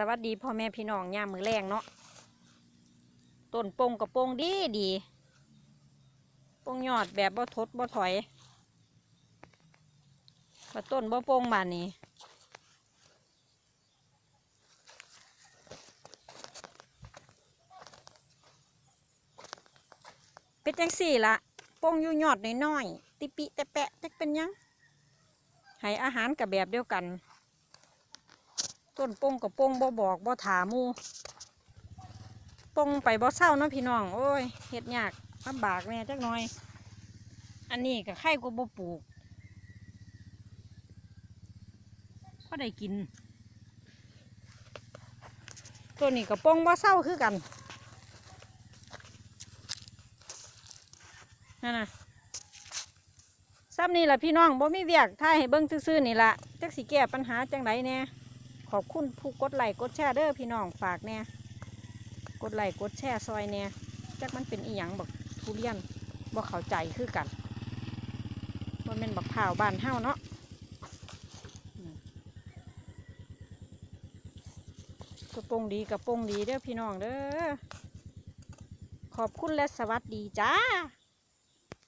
สวัสดีพ่อแม่พี่น้องยามมือแรงเนาะต้นปงกับปงดีดีปงยอดแบบบ่ทดบ่ถอยว่าต้นบ่ปงบานนี้เป็นจังสี่ละปงอยู่ยอดน้อยๆติปิแต่แปะจักเป็นยังให้อาหารกับแบบเดียวกัน ต้นป้งกับป้งบ่บอกบ่ถาหมูป้งไปบ่เศร้าเนาะพี่น้อง โอ้ยเฮ็ดยากลำบากแน่จักหน่อย อันนี้ก็ไข่ก็บ่ปลูกก็ได้กิน ตัวนี้กับป้งบ่เศร้าคือกันนั่นน่ะซ้ำนี่แหละพี่น้องบ่มีเวียกถ่ายให้เบิ่งซื่อๆนี่ล่ะจักสิแก้ปัญหาจังไดแน่ ขอบคุณผู้กดไลค์กดแชร์เด้อพี่น้องฝากแน่กดไลค์กดแชร์ซอยแน่จักมันเป็นอีหยังบักทุเรียนบ่เข้าใจคือกันมันเป็นบักข่าบ้านเฮาเนาะกระโปรงดีกระโปรงดีเด้อพี่น้องเด้อขอบคุณและสวัสดีจ้า